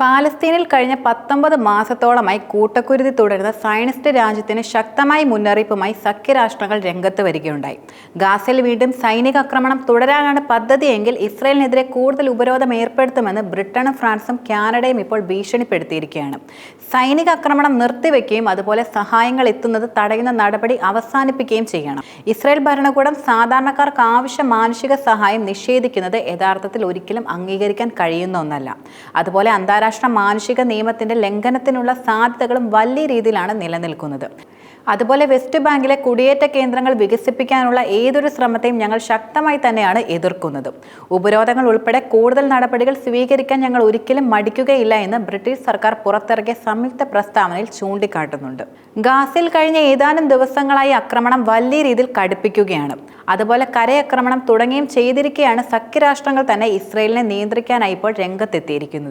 പാലസ്തീനിൽ കഴിഞ്ഞ പത്തൊമ്പത് മാസത്തോളമായി കൂട്ടക്കുരുതി തുടരുന്ന സയനിസ്റ്റ് രാജ്യത്തിന് ശക്തമായ മുന്നറിയിപ്പുമായി സഖ്യരാഷ്ട്രങ്ങൾ രംഗത്ത് വരികയുണ്ടായി. ഗാസയിൽ വീണ്ടും സൈനിക ആക്രമണം തുടരാനാണ് പദ്ധതിയെങ്കിൽ ഇസ്രയേലിനെതിരെ കൂടുതൽ ഉപരോധം ഏർപ്പെടുത്തുമെന്ന് ബ്രിട്ടനും ഫ്രാൻസും കാനഡയും ഇപ്പോൾ ഭീഷണിപ്പെടുത്തിയിരിക്കുകയാണ്. സൈനിക ആക്രമണം നിർത്തിവെക്കുകയും അതുപോലെ സഹായങ്ങൾ എത്തുന്നത് തടയുന്ന നടപടി അവസാനിപ്പിക്കുകയും ചെയ്യണം. ഇസ്രയേൽ ഭരണകൂടം സാധാരണക്കാർക്ക് ആവശ്യ മാനുഷിക സഹായം നിഷേധിക്കുന്നത് യഥാർത്ഥത്തിൽ ഒരിക്കലും അംഗീകരിക്കാൻ കഴിയുന്ന ഒന്നല്ല. അതുപോലെ അന്താരാഷ്ട്ര മാനുഷിക നിയമത്തിന്റെ ലംഘനത്തിനുള്ള സാധ്യതകളും വലിയ രീതിയിലാണ് നിലനിൽക്കുന്നത്. അതുപോലെ വെസ്റ്റ് ബാങ്കിലെ കുടിയേറ്റ കേന്ദ്രങ്ങൾ വികസിപ്പിക്കാനുള്ള ഏതൊരു ശ്രമത്തെയും ഞങ്ങൾ ശക്തമായി തന്നെയാണ് എതിർക്കുന്നത്. ഉപരോധങ്ങൾ ഉൾപ്പെടെ കൂടുതൽ നടപടികൾ സ്വീകരിക്കാൻ ഞങ്ങൾ ഒരിക്കലും മടിക്കുകയില്ല എന്ന് ബ്രിട്ടീഷ് സർക്കാർ പുറത്തിറക്കിയ സംയുക്ത പ്രസ്താവനയിൽ ചൂണ്ടിക്കാട്ടുന്നുണ്ട്. ഗാസിൽ കഴിഞ്ഞ ഏതാനും ദിവസങ്ങളായി ആക്രമണം വലിയ രീതിയിൽ കടുപ്പിക്കുകയാണ്. അതുപോലെ കരയാക്രമണം തുടങ്ങിയും ചെയ്തിരിക്കെയാണ് സഖ്യരാഷ്ട്രങ്ങൾ തന്നെ ഇസ്രയേലിനെ നിയന്ത്രിക്കാനായി ഇപ്പോൾ രംഗത്തെത്തിയിരിക്കുന്നത്.